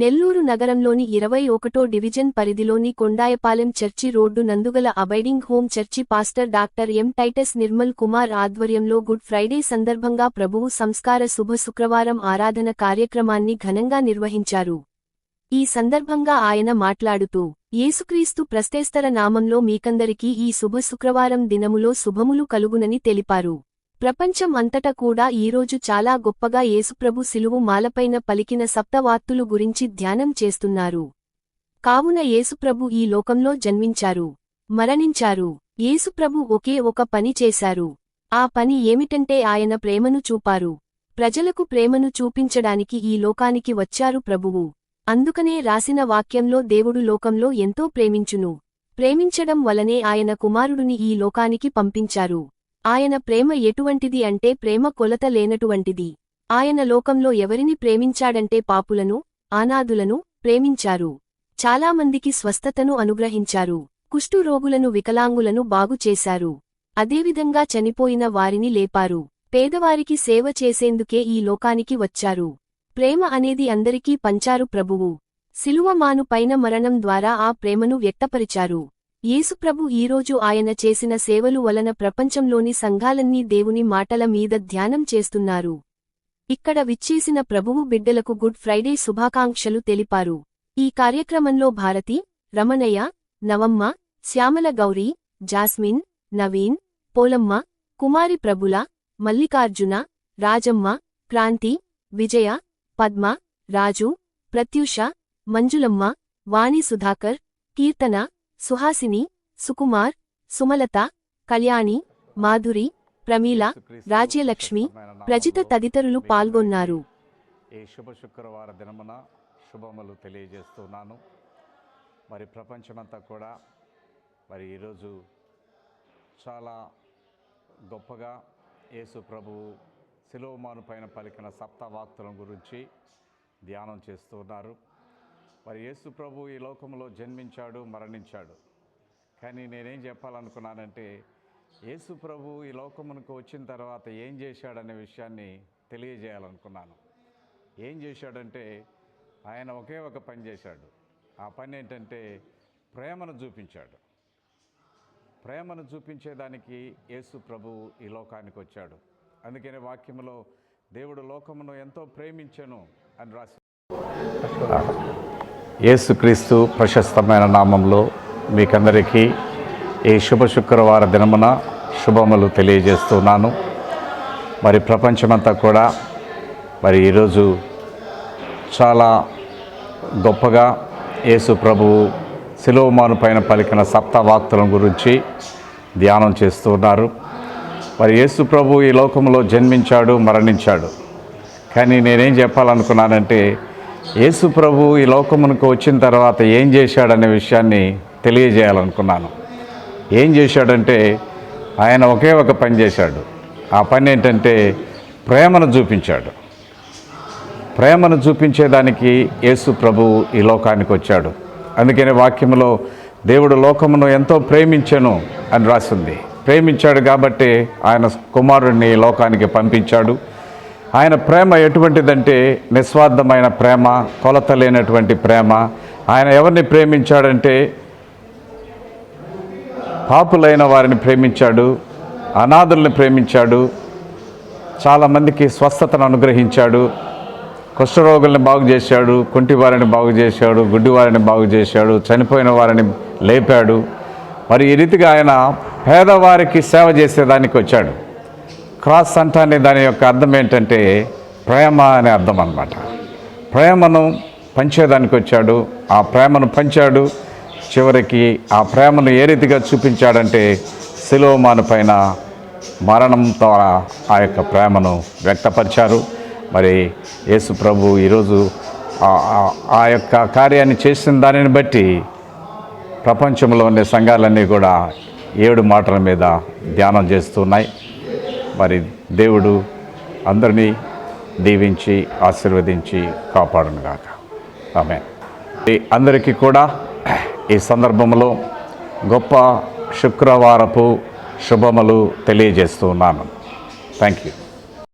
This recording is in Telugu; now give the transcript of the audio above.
నెల్లూరు నగరంలోని ఇరవై ఒకటో డివిజన్ పరిధిలోని Kondayapalem church road నందుగల abiding home church pastor doctor M Titus Nirmal Kumar ఆధ్వర్యంలో గుడ్ ఫ్రైడే సందర్భంగా ప్రభువు సంస్కార శుభ శుక్రవారం ఆరాధన కార్యక్రమాన్ని ఘనంగా నిర్వహించారు. ఈ సందర్భంగా ఆయన మాట్లాడుతూ యేసుక్రీస్తు ప్రస్తేస్తర నామంలో మీకందరికీ ఈ శుభ శుక్రవారం దినములో శుభములు కలుగునని తెలిపారు. ప్రపంచం అంతటా కూడా ఈరోజు చాలా గొప్పగా యేసుప్రభు శిలువు మాలపైన పలికిన సప్తవాత్తులు గురించి ధ్యానం చేస్తున్నారు. కావున యేసుప్రభు ఈ లోకంలో జన్మించారు మరణించారు యేసుప్రభు ఒకే ఒక పని చేశారు. ఆ పని ఏమిటంటే ఆయన ప్రేమను చూపారు. ప్రజలకు ప్రేమను చూపించడానికి ఈ లోకానికి వచ్చారు ప్రభువు. అందుకనే రాసిన వాక్యంలో దేవుడు లోకంలో ఎంతో ప్రేమించును. ప్రేమించడం వలనే ఆయన కుమారుడిని ఈ లోకానికి పంపించారు. ఆయన ప్రేమ ఎటువంటిది అంటే ప్రేమ కొలత లేనటువంటిది. ఆయన లోకంలో ఎవరిని ప్రేమించాడంటే పాపులను ఆనాదులను ప్రేమించారు. చాలామందికి స్వస్థతను అనుగ్రహించారు. కుష్ఠురోగులను వికలాంగులను బాగుచేశారు అదేవిధంగా చనిపోయిన వారిని లేపారు. పేదవారికి సేవ చేసేందుకే ఈ లోకానికి వచ్చారు. ప్రేమ అనేది అందరికీ పంచారు ప్రభువు. శిలువమాను పైన మరణం ద్వారా ఆ ప్రేమను వ్యక్తపరిచారు. యేసుప్రభు ఈరోజు ఆయన చేసిన సేవలు వలన ప్రపంచంలోని సంఘాలన్నీ దేవుని మాటల మీద ధ్యానం చేస్తున్నారు. ఇక్కడ విచ్చేసిన ప్రభువు బిడ్డలకు గుడ్ ఫ్రైడే శుభాకాంక్షలు తెలిపారు. ఈ కార్యక్రమంలో భారతి రమణయ్య నవమ్మ శ్యామల గౌరీ జాస్మిన్ నవీన్ పోలమ్మ కుమారి ప్రభుల మల్లికార్జున రాజమ్మ క్రాంతి విజయ పద్మ రాజు ప్రత్యూష మంజులమ్మ వాణి సుధాకర్ కీర్తన సుహాసిని సుకుమార్ సుమలత కళ్యాణి మాధురి ప్రమీల రాజ్యలక్ష్మి ప్రజిత తదితరులు పాల్గొన్నారు. ఈ శుభ శుక్రవార దినమున శుభములు తెలియజేస్తున్నాను. మరి ప్రపంచమంతా కూడా మరి ఈరోజు చాలా గొప్పగా యేసు ప్రభువు శిలోమాను పైన పలికిన సప్తవాక్తుల గురించి ధ్యానం చేస్తున్నారు మరి యేసు ప్రభు ఈ లోకంలో జన్మించాడు మరణించాడు. కానీ నేనేం చెప్పాలనుకున్నానంటే యేసు ప్రభు ఈ లోకమునకు వచ్చిన తర్వాత ఏం చేశాడనే విషయాన్ని తెలియజేయాలనుకున్నాను. ఏం చేశాడంటే ఆయన ఒకే ఒక పని చేశాడు. ఆ పని ఏంటంటే ప్రేమను చూపించాడు. ప్రేమను చూపించేదానికి యేసు ప్రభు ఈ లోకానికి వచ్చాడు. అందుకనే వాక్యంలో దేవుడు లోకమును ఎంతో ప్రేమించను అని రాసి యేసుక్రీస్తు ప్రశస్తమైన నామంలో మీకందరికీ ఈ శుభ శుక్రవార దినమున శుభములు తెలియజేస్తున్నాను. మరి ప్రపంచమంతా కూడా మరి ఈరోజు చాలా గొప్పగా యేసు ప్రభువు శిలోమాను పైన పలికిన సప్తవాక్తుల గురించి ధ్యానం చేస్తున్నారు మరి యేసు ప్రభు ఈ లోకంలో జన్మించాడు మరణించాడు. కానీ నేనేం చెప్పాలనుకున్నానంటే యేసు ప్రభు ఈ లోకమునకు వచ్చిన తర్వాత ఏం చేశాడనే విషయాన్ని తెలియజేయాలనుకున్నాను. ఏం చేశాడంటే ఆయన ఒకే ఒక పని చేశాడు. ఆ పని ఏంటంటే ప్రేమను చూపించాడు. ప్రేమను చూపించేదానికి యేసు ప్రభు ఈ లోకానికి వచ్చాడు. అందుకనే వాక్యంలో దేవుడు లోకమును ఎంతో ప్రేమించను అని రాసింది. ప్రేమించాడు కాబట్టి ఆయన కుమారుడిని ఈ లోకానికి పంపించాడు. ఆయన ప్రేమ ఎటువంటిదంటే నిస్వార్థమైన ప్రేమ కొలత లేనటువంటి ప్రేమ. ఆయన ఎవరిని ప్రేమించాడంటే పాపులైన వారిని ప్రేమించాడు అనాథుల్ని ప్రేమించాడు చాలామందికి స్వస్థతను అనుగ్రహించాడు కుష్ఠరోగుల్ని బాగు చేశాడు కుంటి వారిని బాగు చేశాడు గుడ్డి వారిని బాగు చేశాడు చనిపోయిన వారిని లేపాడు. మరి ఈ రీతిగా ఆయన పేదవారికి సేవ చేసేదానికి వచ్చాడు. క్రాస్ అంటానే దాని యొక్క అర్థం ఏంటంటే ప్రేమ అనే అర్థం అనమాట ప్రేమను పంచేదానికి వచ్చాడు. ఆ ప్రేమను పంచాడు. చివరికి ఆ ప్రేమను ఏ రీతిగా చూపించాడంటే శిలోమాను పైన మరణం ద్వారా ఆ యొక్క ప్రేమను వ్యక్తపరిచారు. మరి యేసు ప్రభు ఈరోజు ఆ- ఆ యొక్క కార్యాన్ని చేసిన దానిని బట్టి ప్రపంచంలో ఉండే సంఘాలన్నీ కూడా ఏడు మాటల మీద ధ్యానం చేస్తున్నాయి. మరి దేవుడు అందరినీ దీవించి ఆశీర్వదించి కాపాడునుగాక. ఆమె అందరికీ కూడా ఈ సందర్భంలో గొప్ప శుక్రవారపు శుభములు తెలియజేస్తున్నాను థ్యాంక్ యూ